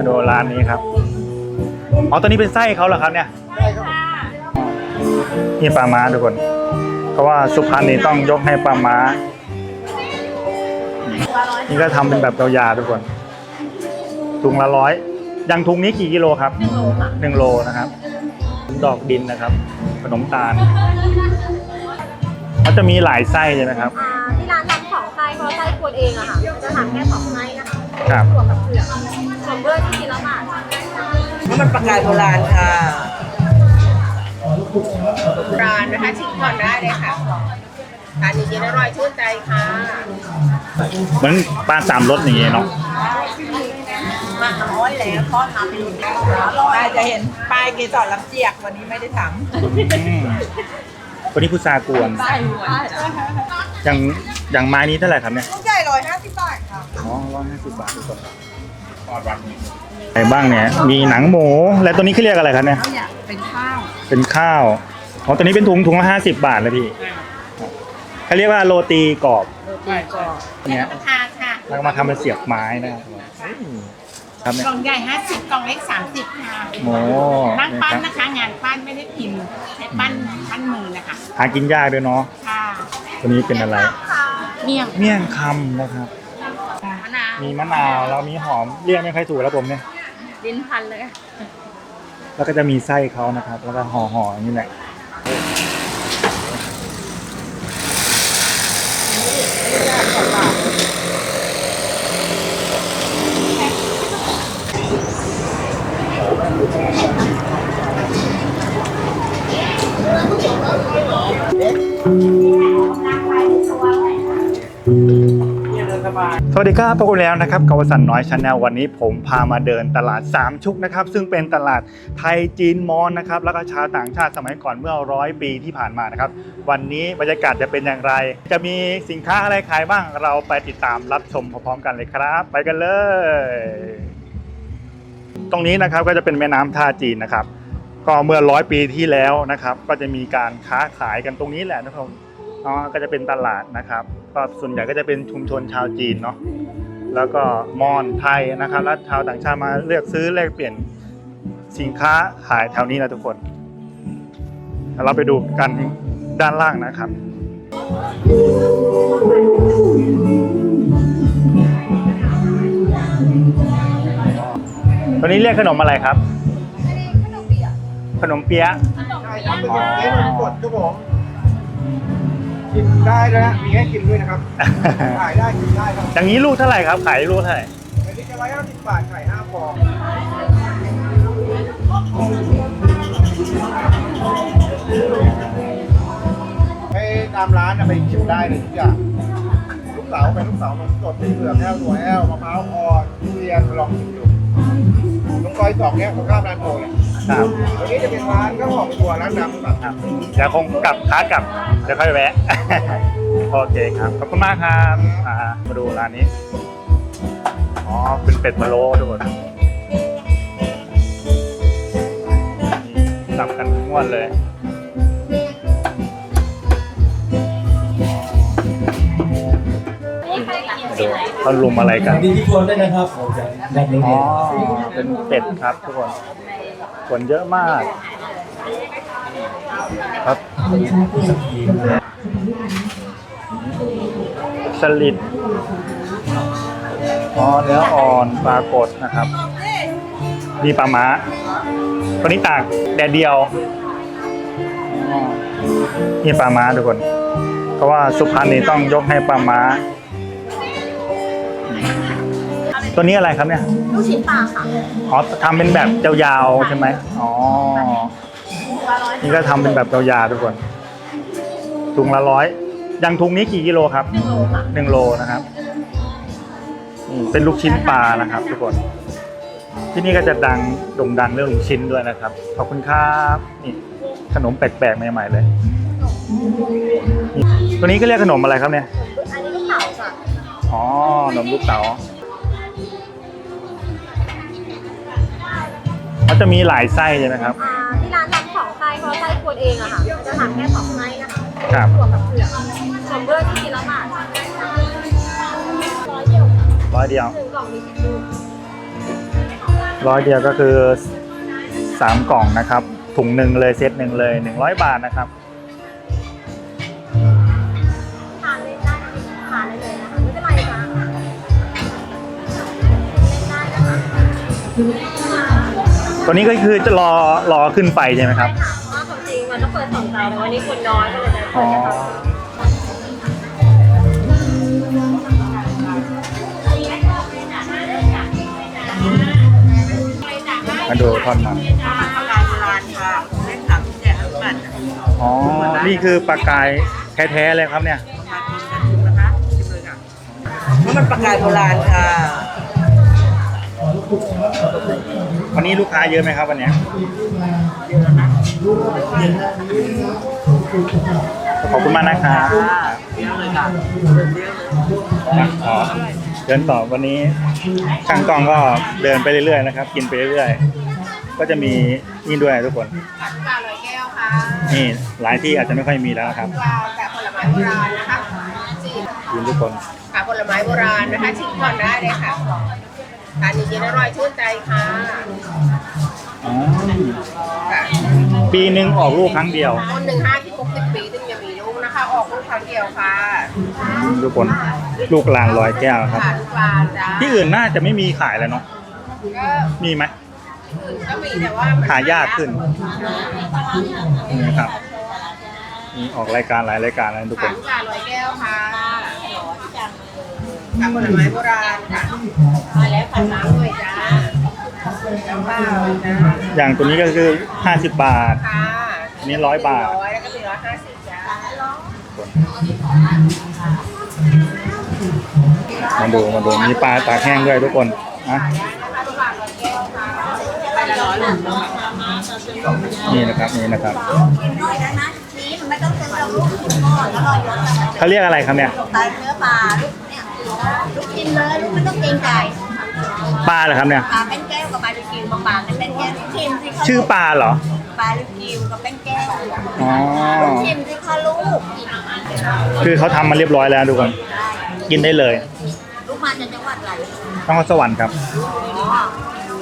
มาดูร้านนี้ครับ อ๋อตัวนี้เป็นไส้เขาเหรอครับเนี่ยนี่ปลาม้าทุกคน เพราะว่าสุพรรณนี่ต้องยกให้ปลาม้า นี่ก็ทำเป็นแบบยาวๆทุกคน ถุงละร้อยอยังถุงนี้กี่กิโลครับหนึ่งโลนะครับ ดอกดินนะครับ ขนมตาลมันจะมีหลายไส้เลยนะครับ อ่าที่ร้านทำสองไส้เพราะไส้กวนเองอะค่ะ จะทำแค่สองไส้นะคะครับ ถั่วกับเผือก ส่วนเบอร์ที่กินแล้วบาทนี่มันปลากายโบราณค่ะโบราณนะคะชิมก่อนได้เลยค่ะทานเย็นๆอร่อยชื่นใจค่ะเหมือนปลาสามรสอย่างเงี้ยเนาะมาน้อยแล้วทอดมาเป็นป้าจะเห็นป้ายเกสรลำเจียกวันนี้ไม่ได้ทอืมตัวนี้พุทรากวนำใช่ใช่อย่างอย่างไม้นี้เท่าไหร่ครับเนี่ย ลูกใหญ่ร้อยห้าสิบบาทค่ะ อ๋อร้อยห้าสิบบาททุกคน อะไรบ้างเนี่ย มีหนังหมู และตัวนี้เขาเรียกอะไรครับเนี่ย เนี่ยเป็นข้าวเป็นข้าว อ๋อ ตัวนี้เป็นถุงถุงละห้าสิบบาทเลยพี่เขาเรียกว่าโรตีกรอบใช่ก็เนี่ยราคาค่ะแล้วก็มาทำเป็นเสียบไม้นะครับครับเนี่ยกล่องใหญ่50กล่องเล็ก 30 ค่ะโอ้นั่งเนี่ยปั้นครับนะคะ งานปั้นไม่ได้พิมพ์ใช้ปั้นปั้นมือนะคะหากินยากด้วยเนาะ ค่ะ ตัวนี้เป็นอะไร เมี่ยง เมี่ยงคำนะครับ มะนาวมีมะนาวแล้วมีหอมเรียกไม่ค่อยถูกแล้วผมเนี่ยลิ้นพันเลยแล้วก็จะมีไส้เขานะครับ แล้วก็ห่อห่อๆอย่างนี้แหละ สวัสดีครับพบกันแล้วนะครับกบสันน้อยชาแนลวันนี้ผมพามาเดินตลาดสามชุกนะครับ ซึ่งเป็นตลาดไทยจีนมอญนะครับ แล้วก็ชาวต่างชาติสมัยก่อนเมื่อร้อยปีที่ผ่านมานะครับ วันนี้บรรยากาศจะเป็นอย่างไร จะมีสินค้าอะไรขายบ้าง เราไปติดตามรับชมพร้อมๆกันเลยครับ ไปกันเลย ตรงนี้นะครับก็จะเป็นแม่น้ำท่าจีนนะครับ ก็เมื่อร้อยปีที่แล้วนะครับ ก็จะมีการค้าขายกันตรงนี้แหละนะครับก็จะเป็นตลาดนะครับ ก็ส่วนใหญ่ก็จะเป็นชุมชนชาวจีนเนาะแล้วก็มอญไทยนะครับแล้วชาวต่างชาติมาเลือกซื้อแลกเปลี่ยนสินค้าขายแถวนี้นะทุกคนเราไปดูกันด้านล่างนะครับตัวนี้เรียกขนมอะไรครับ ขนมเปี๊ยะใช่ครับเป็นเค้กนมกดครับผม กินได้ด้วยนะมีให้กินด้วยนะครับ ขายได้กินได้ครับอย่างนี้ลูกเท่าไหร่ครับ ขายลูกเท่าไหร่อันนี้จะร้อยห้าสิบบาทไข่ห้าฟองให้ตามร้านนะไปชิมได้เลยทุกอย่างลูกเต๋าเป็นลูกเต๋านมสดมีเผือกแก้วถั่วแก้วมะพร้าวอ่อนทุเรียนลองชิมดูตรงซอยสองเนี้ยของข้ามร้านโพเลย ครับตัวนี้จะเป็นร้านข้าวหอมถั่วร้านดำแบบครับเดี๋ยวคงกลับค้ากลับเดี๋ยวค่อยแวะ โอเคครับขอบคุณมากครับอ่ามาดูร้านนี้อ๋อเป็นเป็ดพะโล้ทุกคนนี่สับกันม้วนเลยมาดูเขาลุมอะไรกัน ดีที่คนด้วยนะครับผมจะได้เรียนอ๋อ เป็นเป็ดครับทุกคน คนเยอะมากครับสักทีนะครับสลิดอ๋อเนื้ออ่อนปลากดนะครับนี่ปลาม้าตัวนี้ตากแดดเดียวอ๋อนี่ปลาม้าทุกคน เพราะว่าสุพรรณนี่ต้องยกให้ปลาม้า ตัวนี้อะไรครับเนี่ย ลูกชิ้นปลาค่ะอ๋อทำเป็นแบบยาวๆใช่ไหมอ๋อนี่ก็ทำเป็นแบบยาวๆทุกคน ถุงละร้อยอยังถุงนี้กี่กิโลครับ หนึ่งโลค่ะหนึ่งโลนะครับนี่เป็นลูกชิ้นปลานะครับทุกคน ที่นี่ก็จะดังโด่งดังเรื่องลูกชิ้นด้วยนะครับ ขอบคุณครับนี่ขนมแปลกๆใหม่ๆเลยนี่ตัวนี้ก็เรียกขนมอะไรครับเนี่ย อันนี้ลูกเต๋าค่ะอ๋อขนมลูกเต๋า เขาจะมีหลายไส้ใช่ไหมครับ อ่าที่ร้านทำสองไส้เพราะไส้กวนเองอะค่ะจะทำแค่สองไส้นะคะครับถั่วกับเผือกส่วนเบอร์ที่กินแล้วบาทร้อยเดียวร้อยเดียว หนึ่งกล่องมีสิบลูกร้อยเดียวก็คือสามกล่องนะครับ ถุงหนึ่งเลยเซตหนึ่งเลยหนึ่งร้อยบาทนะครับ ทานเลยได้ทานได้เลยนะคะไม่เป็นไรจ้ะได้นะคะ ตัวนี้ก็คือจะรอรอขึ้นไฟใช่ไหมครับค่ะเพราะว่าความจริงมันต้องเปิดสองเตาแต่วันนี้คนน้อยก็เลยจะเปิดแค่เตาเดียวมาดูท่อดมันปลาโบราณค่ะเล่นสามสิบแจกลูกบัตรอ๋อ นี่คือปลากายแท้ๆเลยครับเนี่ยนะคะชิมเลยค่ะมันปลากายโบราณค่ะ วันนี้ลูกค้าเยอะไหมครับวันเนี้ยขอบคุณมากนะครับเยอะเลยค่ะเยอะเลยอะอ๋อเดินต่อวันนี้ช่างกล้องก็เดินไปเรื่อยๆนะครับ กินไปเรื่อยๆ ก็จะมีนี่ด้วยทุกคนปลาลอยแก้วค่ะนี่หลายที่อาจจะไม่ค่อยมีแล้วนะครับปลาแบบผลไม้โบราณนะคะจีนกินทุกคนปลาผลไม้โบราณนะคะชิมก่อนได้เลยค่ะทานเย็นๆอร่อยชื่นใจค่ะ อ๋อ ค่ะ ปีหนึ่งออกลูกครั้งเดียวต้นหนึ่งห้าที่หกสิบปีถึงจะมีลูกนะคะ ออกลูกครั้งเดียวค่ะทุกคนลูกลานลอยแก้วครับ ค่ะลูกปลาจ้าที่อื่นน่าจะไม่มีขายแล้วเนาะก็มีไหม อื่นก็มีแต่ว่ามันหายากขึ้นนี่ครับมีออกรายการหลายรายการแล้วทุกคค่ะน ลูกปลาลอยแก้วค่ะปลาผลไม้โบราณค่ะมาแล้วผัดน้ำด้วยจ้า น้ำเปล่าจ้าอย่างตัวนี้ก็คือ 50 บาท ค่ะนี่ร้อยบาท ร้อยแล้วก็มีร้อยห้าสิบจ้ามาดูมาดูมีปลาตากแห้งด้วยทุกคนนะนะคะลูกปลาลอยแก้วค่ะไปละร้อยหนึ่งนี่นะครับนี่นะครับกินด้วยนะนะชี้มันไม่ต้องเป็นเราลูกกินก่อนแล้วรอยรสแต่มันเขาเรียกอะไรครับเนี่ย ตายเนื้อปลาลูกเนี่ยลูกกินเลยลูกไม่ต้องเกรงใจ ปลาเหรอครับเนี่ย ปลาเป็นแก้วกับปลาลูกกิวบางๆกันเป็นแก้วชิมสิคะชื่อปลาเหรอ ปลาลูกกิวกับเป็นแก้วอ๋อลูกชิมสิคะลูกคือเขาทำมาเรียบร้อยแล้วทุกคนกินได้เลย ลูกมาจากจังหวัดอะไรต้องสวรรค์ครับ อ๋อ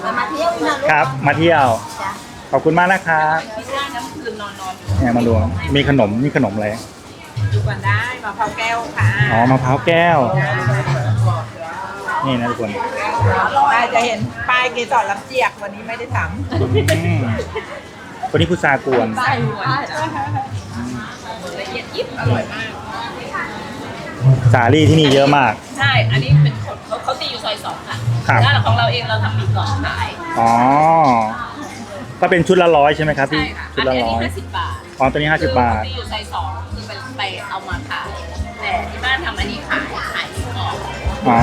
ไปมาเที่ยวนะลูกครับ มาเที่ยว จ้ะขอบคุณมากนะครับเนี่ยมาดู มีขนมนี่ขนมอะไร ดูก่อนได้มะพร้าวแก้วค่ะอ๋อมะพร้าวแก้ว นี่นะทุกคนป้า จะเห็นป้ายเกสรลำเจียกวันนี้ไม่ได้ทอืมวันนี้พุทรากวนำป้ายหัวละเอียดยิบอร่อยมาก สาลี่ที่นี่เยอะมาก ใช่ อันนี้เป็นคนเขาเขาตีอยู่ซอยสองค่ะครับ แล้วของเราเองเราทำหมี่กรอบขายอ๋อ ก็เป็นชุดละร้อยใช่ไหมครับพี่ใช่ค่ะชุอัดนละนี้ร้อย ห้าสิบบาทอ๋อ ตัวนี้ห้าสิบบาท คือตีอยู่ซอยสองคือไปไปเอามาขาย แต่ที่บ้านทำอันนี้ขายขายหมี่กรอบอ๋อ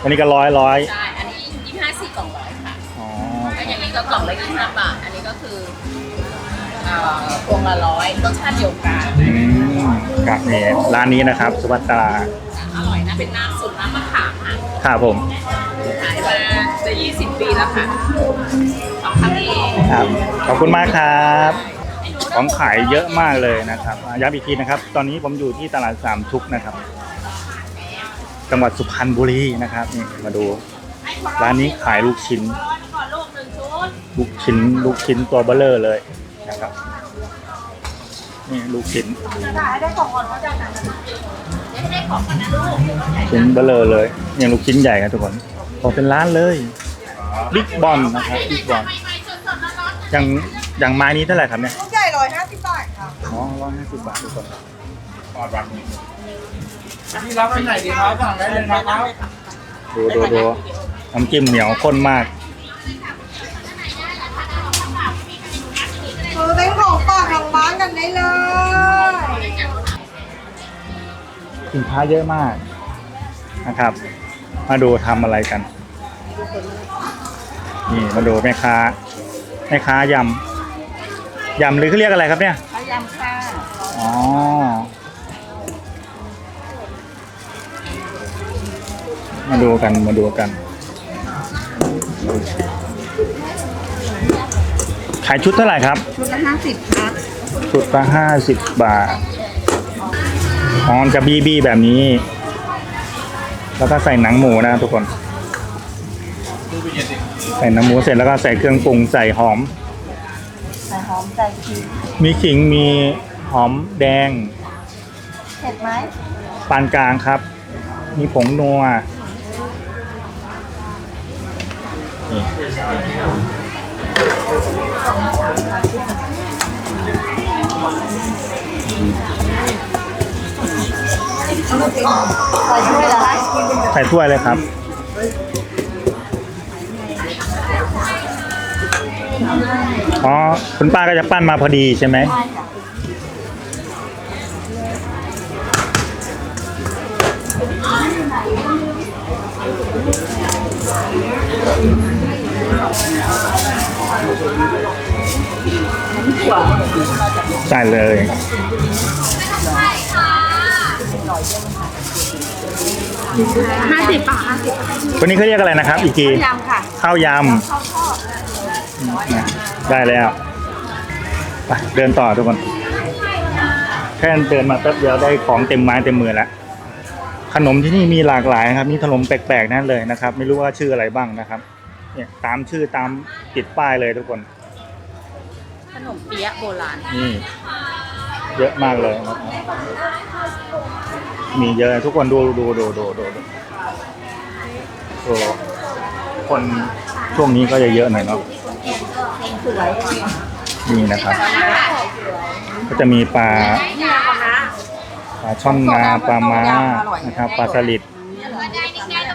ตัวนี้ก็ร้อยร้อย ใช่ ล้วอย่างนี้ก็กล่องละยี่ห้าบาท อันนี้ก็คือเอ่อพวงละร้อยรสชาติเดียวกัน อืมครับนี่ร้านนี้นะครับ สุภัตราอร่อยนะ เป็นน้ำสูตรน้ำมะขามค่ะครับผมขายมาจะยี่สิบปีแล้วค่ะสองครั้งเองครับขอบคุณมากครับ ของขายเยอะมากเลยนะครับอะย้ำอีกทีนะครับ ตอนนี้ผมอยู่ที่ตลาดสามชุกนะครับ จังหวัดสุพรรณบุรีนะครับนี่มาดู ร้านนี้ขายลูกชิ้น ลูกชิ้นลูกชิ้นตัวเบลเลอร์เลยนะครับนี่ลูกชิ้นชิ้นเบลเลอร์เลยอย่างลูกชิ้นใหญ่ครับทุกคนพอเป็นร้านเลยบิ๊กบอลนะครับบิ๊กบอลอย่างอย่างไม้นี้เท่าไหร่ครับเนี่ยลูกใหญ่ร้อยห้าสิบบาทค่ะอ๋อร้อยห้าสิบบาททุกคนที่รับไปไหนดีครับสั่งได้เลยนะครับดูดูดูน้ำจิ้มเหนียวข้นมาก ฝากทางบ้านกันได้เลยสินค้าเยอะมากนะครับ มาดูทำอะไรกัน นี่มาดูแม่ค้าแม่ค้ายำยำหรือเขาเรียกอะไรครับเนี่ยพยายามค่ะอ๋อมาดูกันมาดูกันขายชุดเท่าไหร่ครับ ชุดละห้าสิบค่ะ ชุดละห้าสิบบาทอ๋อจะบีบีแบบนี้ แล้วก็ใส่หนังหมูนะทุกคน ใส่น้ำหมูเสร็จแล้วก็ใส่เครื่องปรุงใส่หอม ใส่หอมใส่ขิงมีขิงมีหอมแดง เผ็ดไหมปานกลางครับ มีผงนัวนี่ ใส่ถ้วยเลยครับ อ๋อ คุณป้าก็จะปั้นมาพอดีใช่ไหมใช่ค่ะ ใส่เลยห้าสิบบาทห้าสิบตัวนี้เขาเรียกอะไรนะครับ อีกทียำค่ะ ข้าวยำได้แล้วไปเดินต่อทุกคน แค่เดินมาแป๊บเดียวได้ของเต็มไม้เต็มมือแล้ว ขนมที่นี่มีหลากหลายนะครับ มีขนมแปลกๆนั่นเลยนะครับ ไม่รู้ว่าชื่ออะไรบ้างนะครับ เนี่ยตามชื่อตามติดป้ายเลยทุกคนข นมเปี๊ยะโบราณนี่เยอะมากเลยนะครับมีเยอะทุกคนดูดูดูดูดูดูโอ้คนช่วงนี้ก็จะเยอะหน่อยเนาะนี่นะครับ ก็จะมีปลาปลาช่อนนาปลาม้านะครับปลาสลิด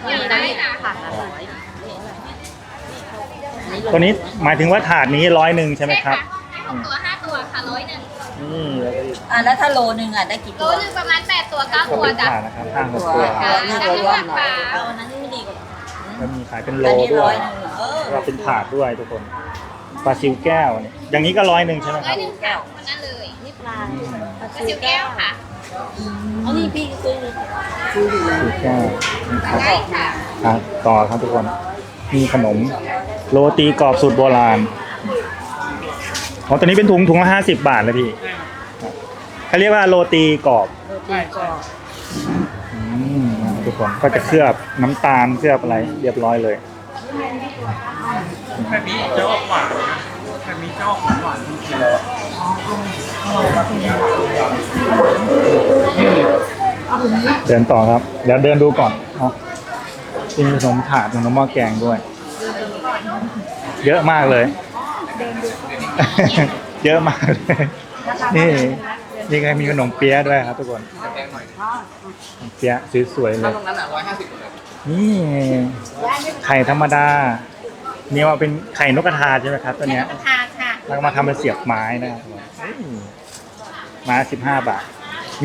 มีได้ผักอร่อยตัวนี้หมายถึงว่าถาดนี้ร้อยหนึ่งใช่ไหมครับ ตัวห้าตัวค่ะร้อยหนึ่งนี่แล้วก็อะแล้วถ้าโลนึงอะได้กี่โลตัวหนึ่งประมาณแปดตัวเก้าก็ตัวเป็นจ้ะถาดนะครับห้าหกตัวตัวน่าจะร่วมหน่อยค่ะเอาอันนั้นไม่ดีกว่าแล้วมีขายเป็นโลอันนี้ด้ร้วอยยหนึ่งเออเราเป็นถาดด้วยทุกคนปลาซิวแก้วเนี่ยอย่างนี้ก็ร้อยหนึ่งใช่ไหมคร้อรัยบหนึ่งค่ะคนนั้นเลยนี่ปลาอืมปลาปลาซิวแก้วค่ะอันนี้พี่ซื้อซิวแก้วนะครับได้ค่ะ อะต่อครับทุกคน มีขนม โรตีกรอบสูตรโบราณ อ๋อตัวนี้เป็นถุงถุงละห้าสิบบาทเลยพี่เขาเรียกว่าโรตีกรอบโรตีกรอบอืมทุกคนก็จะเคลือบน้ำตาลเคลือบอะไร เรียบร้อยเลย แบบนี้จะออกหวานนะแบบนี้จะออกหวานจริงๆเดินต่อครับเดี๋ยวเดินดูก่อนเนาะมีขนมถาดขนมหม้อแกงด้วย เยอะมากเลย เยอะมากเลยนี่นี่ไงมีขนมเปี๊ยะด้วยครับทุกคนขนมเปี๊ยะสวยๆเลยนี่ไข่ธรรมดานี่ว่าเป็นไข่นกกระทาใช่ไหมครับตัวเนี้ยค่ะค่ะแล้วก็มาทำเป็นเสียบไม้นะครับเฮ้ยไม้สิบห้าบาท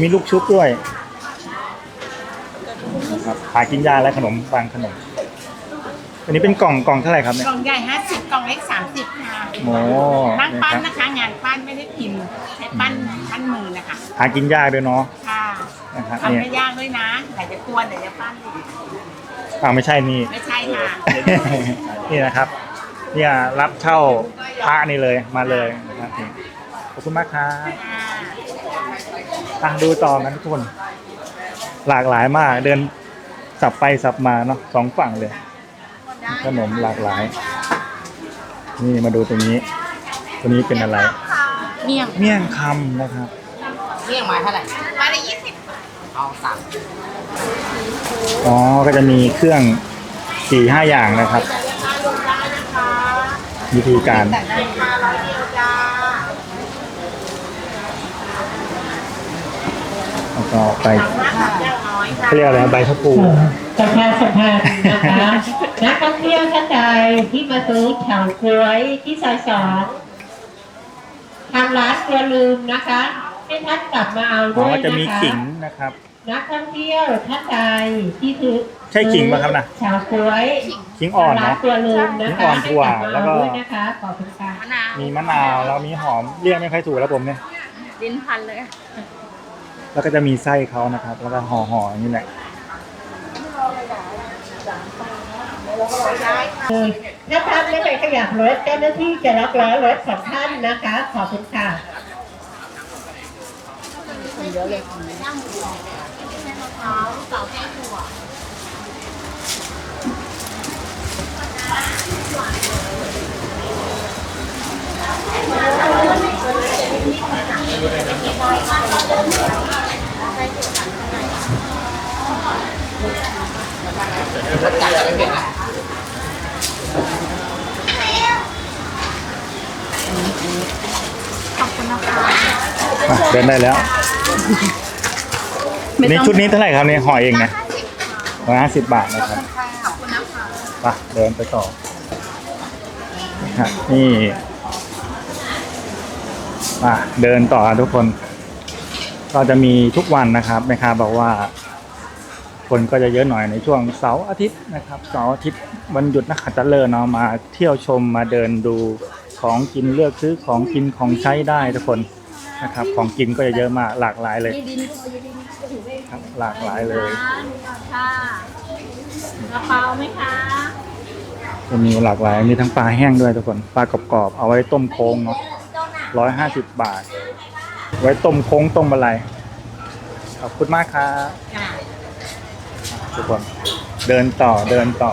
มีลูกชุบด้วยนะครับหากินยาและขนมบางขนม อันนี้เป็นกล่องกล่องเท่าไหร่ครับเนี่ย กล่องใหญ่ห้าสิบกล่องเล็กสามสิบค่ะโอ้ นั่งนี่ปั้นครับนะคะ งานปั้นไม่ได้พิมพ์ใช้ปั้นปั้นมือนะคะ หากินยากด้วยเนาะค่ะนะครับทำเนี่ยไม่ยากด้วยนะไหนจะกวนไหนจะปั้นอีกอ้าวไม่ใช่นี่ ไม่ใช่ค่ะ นี่นะครับ เนี่ยรับเช่าพระนี่เลยมาเลยนะครับนี่ขอบคุณมากครับ ค่ะอะดูต่อนะทุกคน หลากหลายมากเดินสับไปสับมาเนาะสองฝั่งเลย ขนมหลากหลาย นี่มาดูตรงนี้ ตัวนี้เป็นอะไร เมี่ยงเมี่ยงคำนะครับ เมี่ยงมาเท่าไหร่มาละยี่สิบเอาสามอ๋อ ก็จะมีเครื่องสี่ห้าอย่างนะครับ วิธีการ แต่ได้มาร้อยเดียวจ้าแล้วก็ไปมาสามเจ้าน้อยค่ะ เขาเรียกอะไรนะใบชะพูสภาสภานะคะนักท่องเที่ยวท่านใดที่มาซื้อเฉาก๊วยที่ซอยสองทางร้านตัวลืมนะคะ ให้ท่านกลับมาเอาอ๋อด้วยจะมีนะคะขิงนะครับ นักท่องเที่ยวท่านใดที่ซื้อใช่ขิงปะครับน่ะเฉาก๊วยขิงอ่อนร้านเนาะตัวลืมนะขิงอ่คะอนถั่วให้แล้วกก็ลับมาเอาด้วยนะคะ ขอบคุณค่ะ มะนาวมีมะนาวแล้วมีหอมเรียกไม่ค่อยถูกแล้วผมเนี่ย ลิ้นพันเลย แล้วก็จะมีไส้เขานะครับ แล้วก็ห่อห่อนี่แหละเลยถ้าท่านไม่ไปขยับรถเจ้าหน้าที่จะล็อกล้อรถของท่านนะคะ ขอบคุณค่ะเยอเลยนั่งหัวเปาแก้ถั่ว อะเดินได้แล้วนี่ชุดนี้เท่าไหร่ครับเนี่ยห่อเองนะร้อยห้าสิบบาทนะครับไปเดินไปต่อฮะนี่มาเดินต่อทุกคน ก็จะมีทุกวันนะครับแม่ค้าบอกว่า คนก็จะเยอะหน่อยในช่วงเสาร์อาทิตย์นะครับเสาร์อาทิตย์วันหยุดนักขัตฤกษ์เนาะมาเที่ยวชมมาเดินดูของกินเลือกซื้อของกินของใช้ได้ทุกคนนะครับ ของกินก็จะเยอะมากหลากหลายเลยครับหลากหลายเลยค่ะกระเป๋าไหมคะจะมีหลากหลายมีทั้งปลาแห้งด้วยทุกคนปลากรอบๆเอาไว้ต้มโค้งเนาะร้อยห้าสิบบาท ไว้ต้มโค้งต้มอะไรขอบคุณมากครับ ทุกคน เดินต่อเดินต่อ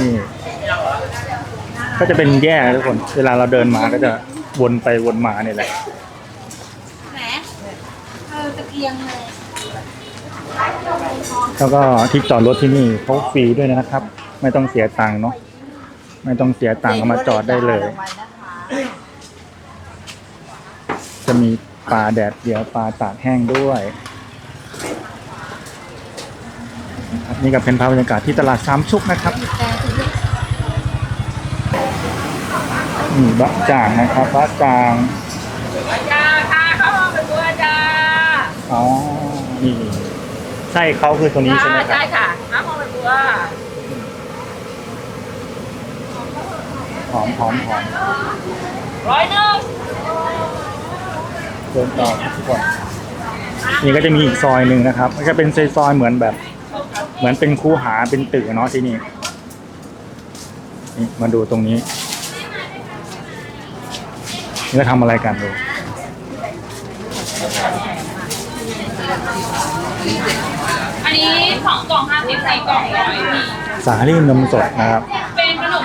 นี่ ก็จะเป็นแยกทุกคน เวลาเราเดินมาก็จะวนไปวนมาเนี่ยแหละแหมเออตะเกียงเลยแล้วก็ที่จอดรถที่นี่เขาฟรีด้วยนะครับ ไม่ต้องเสียตังค์เนาะไม่ต้องเสียตังค์เอามาจอดได้เลย จะมีปลาแดดเดียวปลาตากแห้งด้วย นะครับนี่ก็เป็นภาพบรรยากาศที่ตลาดสามชุกนะครับนี่บะจ่างนะครับบะจ่างจ้าค่ะเข้ามาเป็นตัวจ้าอ๋อนี่ไส้เขาคือตัวนี้ใช่ไหมครัใช่บค่ะน้ำมาเป็นตัวหอมหอมหอมร้อยหนึ่งเดินต่อทุกคนนี่ก็จะมีอีกซอยหนึ่งนะครับมันก็เป็นซอยๆเหมือนแบบ เหมือนเป็นคูหาเป็นตึกอะเนาะที่นี่นี่ มาดูตรงนี้ นี่ก็ทำอะไรกันดูอันนี้สองกล่องห้าสิบสี่กล่องร้อยมีสาลี่นมสดนะครับ เป็นขนม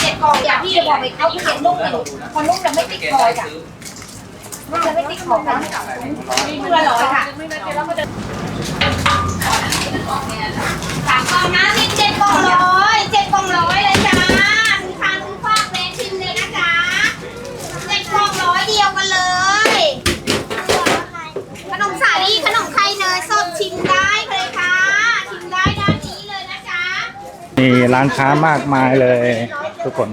เจ็ดกล่องอย่างพี่จะบอกไปเขาเขียนนุ่มหนึ่งพอนุ่มแล้วไม่ติดคอยจ้ะนุ่มแล้วไม่ติดคอกันนี่เพื่อร้อยค่ะสามกล่องนะนี่เจ็ดกล่องร้อยเจ็ดกล่องร้อยเลยจ้าทุกทานทุกฝากเลยชิมเลยนะจ๊ะเจ็ดกล่องร้อยเดียวกันเลย ขนมสาลี่ขนมไข่เนยสดชิมได้เลยค่ะชิมได้ด้านนี้เลยนะจ๊ะมีร้านค้ามากมายเลย ทุกคน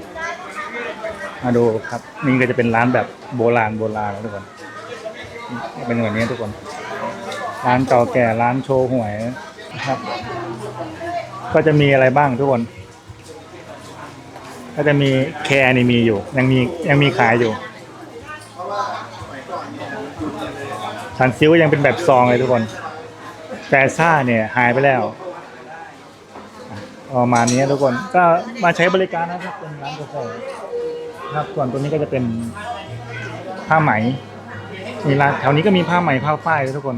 มาดูครับนี่ก็จะเป็นร้านแบบโบราณโบราณนะทุกคน เป็นแบบนี้ทุกคน ร้านเก่าแก่ร้านโชว์หวยนะครับ ก็จะมีอะไรบ้างทุกคน ก็จะมีแคร์นี่มีอยู่ ยังมียังมีขายอยู่สันซิวยังเป็นแบบซองเลยทุกคนแฟซ่าเนี่ยหายไปแล้ว ประมาณนี้ทุกคนก็มาใช้บริการนะครับเป็นร้านกาแฟครับส่วนตัวนี้ก็จะเป็นผ้าไหมมีร้านแถวนี้ก็มีผ้าไหมผ้าฝ้ายด้วยทุกคน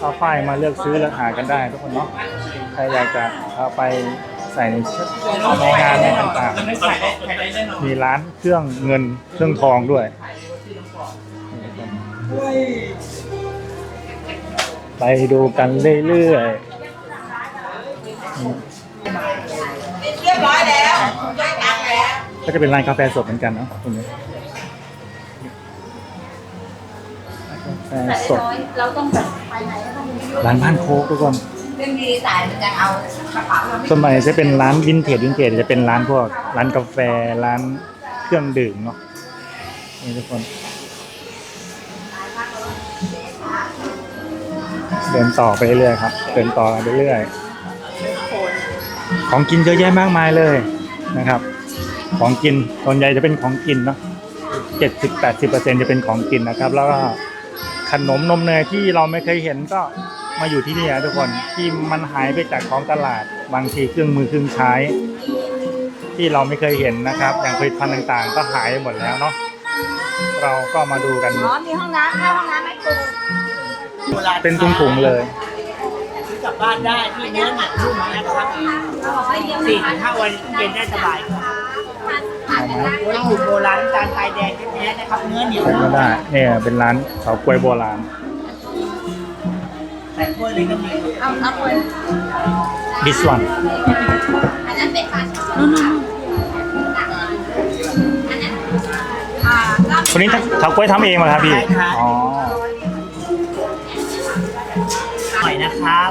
ผ้าฝ้ายมาเลือกซื้อเลือกหากันได้ ทุกคนเนาะใครอยากจะเอาไปใส่ในชุดในงานในต่างๆมีร้านเครื่องเงินเครื่องทองด้วยไปดูกันเรื่อยๆ เรียบร้อยแล้วได้ตังค์แล้ว ก็จะเป็นร้านกาแฟสดเหมือนกันเนาะตรงนี้กาแฟสด เราต้องแบบไปไหนก็ต้องมีร้านบ้านโคกทุกคน เรื่องดีสายมันจะเอากระเป๋าเราไม่ส่วนใหญ่จะเป็นร้านวินเทจวินเทจจะเป็นร้านพวกร้านกาแฟร้านเครื่องดื่มเนาะนี่ทุกคนเดินต่อไปเรื่อยๆครับ เดินต่อไปเรื่อยๆ ของกินเยอะแยะมากมายเลยนะครับ ของกินส่วนใหญ่จะเป็นของกินเนาะเจ็ดสิบแปดสิบเปอร์เซ็นจะเป็นของกินนะครับ แล้วก็ขนมนมเนยที่เราไม่เคยเห็นก็มาอยู่ที่นี่นะทุกคนที่มันหายไปจากท้องตลาดบางทีเครื่องมือเครื่องใช้ ที่เราไม่เคยเห็นนะครับ อย่างผลิตภัณฑ์ต่างๆ ก็หายไปหมดแล้วเนาะเราก็มาดูกันอ๋อมีห้องน้ำเข้าห้องน้ำไม่ปรุงเป็นถุงๆเลยซื้อ กลับบ้านได้ที่เนื้อหนักนุ่มนะครับสี่ถึงห้าวันเย็นได้สบายครับเอาไหมวัตถุโบราณน้ำตาลทรายแดงแท้ๆนะครับ เนื้อเหนียวใส่ก็ได้เนี่ยเป็นร้านเฉาก๊วยโบราณใส่กล้วยเลยก็มีเอาเอาคน this one อันนั้นเป็นปลาช่อนอันนั้นอ่าก็คนนี้เฉาก๊วยทำเองเหรอครับพี่ อ๋อห น่อยนะครับ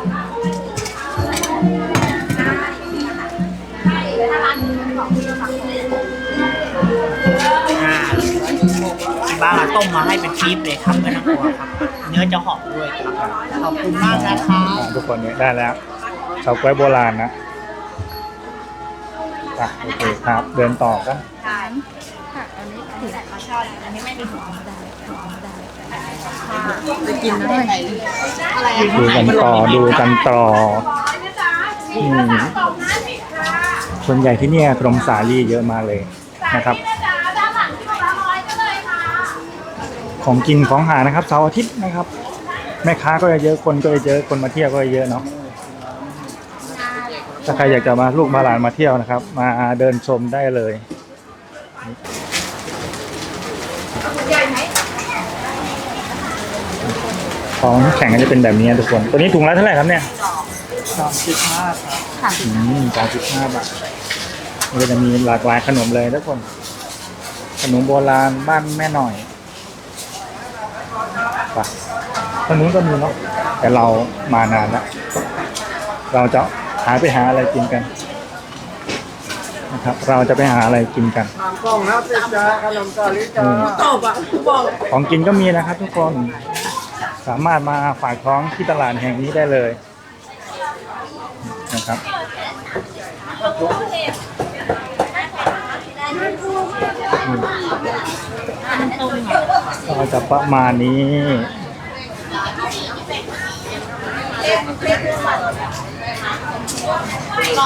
ถ้าร้านนี้เป็นของที่ฝั่งนี้อ่าบางอะต้มมาให้เป็นชีสเลยครับไม่ต้องกลัวครับ เนื้อจะหอมด้วยครับ ขอบคุณมากนะครับอ่าทุกคนเนี่ยได้แล้วเฉาก๊วยโบราณนะอะโอเคครับ เดินต่อกัน จะกินได้ไหมดูกันต่อดูกันต่ออืมส่วนใหญ่ที่เนี่ยขนมสาลี่เยอะมากเลยนะครับ ของกินของหานะครับเสาร์อาทิตย์นะครับ แม่ค้าก็จะเยอะคนก็จะเยอะคนมาเที่ยวก็จะเยอะเนาะถ้าใครอยากจะมาลูกมาหลานมาเที่ยวนะครับ มาเดินชมได้เลย ของแข่งก็จะเป็นแบบนี้นะทุกคน ตัวนี้ถุงละเท่าไหร่ครับเนี่ยสามสิบห้าครับอืมสามสิบห้าบาทมันก็จะมีหลากหลายขนมเลยทุกคน ขนมโบราณบ้านแม่หน่อยไปตรงนู้นก็มีเนาะ แต่เรามานานแล้ว เราจะหาไปหาอะไรกินกันนะครับ เราจะไปหาอะไรกินกันทางกล้องนะติดจ้าขนมสาลิจ้า ตอบอะบอก ของกินก็มีนะครับทุกคน สามารถมาฝากท้องที่ตลาดแห่งนี้ได้เลยนะครับก็จะประมาณนี้ ล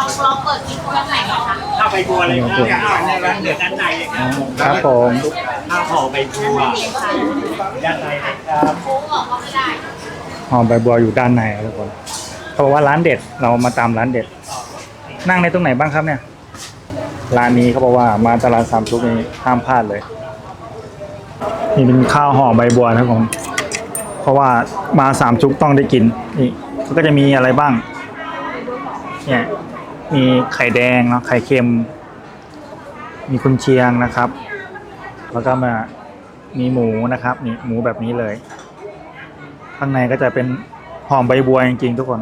องลองเปิดกินคนละไหนคะข้าวใบบัวเลยครับเนี่ยเอาในร้านเดือดด้านในเลยครับครับผมข้าวห่อใบบัวด้านในเลยครับโค้งออกก็ไม่ได้หอมใบบัวอยู่ด้านในครับทุกคนเขาบอกว่าร้านเด็ดเรามาตามร้านเด็ด นั่งในตรงไหนบ้างครับเนี่ยร้านนี้เขาบอกว่ามาตลาดสามชุกนี้ห้ามพลาดเลย นี่เป็นข้าวห่อใบบัวนะครับผมเพราะว่ามาสามชุกต้องได้กินนี่มันก็จะมีอะไรบ้าง เนี่ยมีไข่แดงเนาะไข่เค็ม มีคุณเชียงนะครับ แล้วก็มามีหมูนะครับนี่หมูแบบนี้เลย ข้างในก็จะเป็นหอมใบบัวจริงๆทุกคน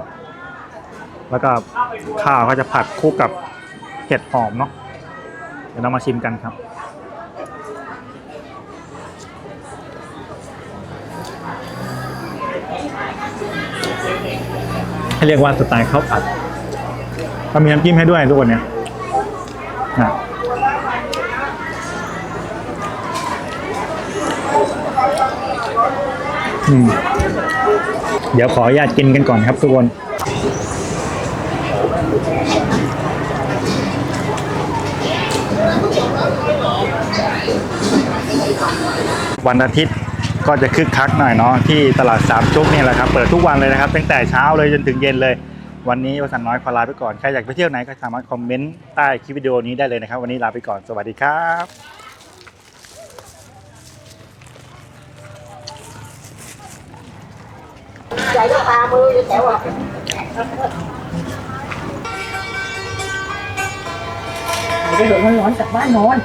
แล้วก็ข้าวก็จะผัดคู่กับเห็ดหอมเนาะเดี๋ยวเรามาชิมกันครับให้เรียกว่าสไตล์ข้าวผัด ก็มีน้ำจิ้มให้ด้วยทุกคนเนี่ยนะอืมเดี๋ยวขออนุญาตกินกันก่อนครับทุกคน วันอาทิตย์ก็จะคึกคักหน่อยเนาะที่ตลาดสามจุกนี่แหละครับ เปิดทุกวันเลยนะครับ ตั้งแต่เช้าเลยจนถึงเย็นเลย วันนี้วสันน้อยขอลาไปก่อน ใครอยากไปเที่ยวไหนก็สามารถคอมเมนต์ใต้คลิปวิดีโอนี้ได้เลยนะครับ วันนี้ลาไปก่อน สวัสดีครับใจก็ตามือแต่ว่าไปเถอะร้อนๆจากบ้านนอน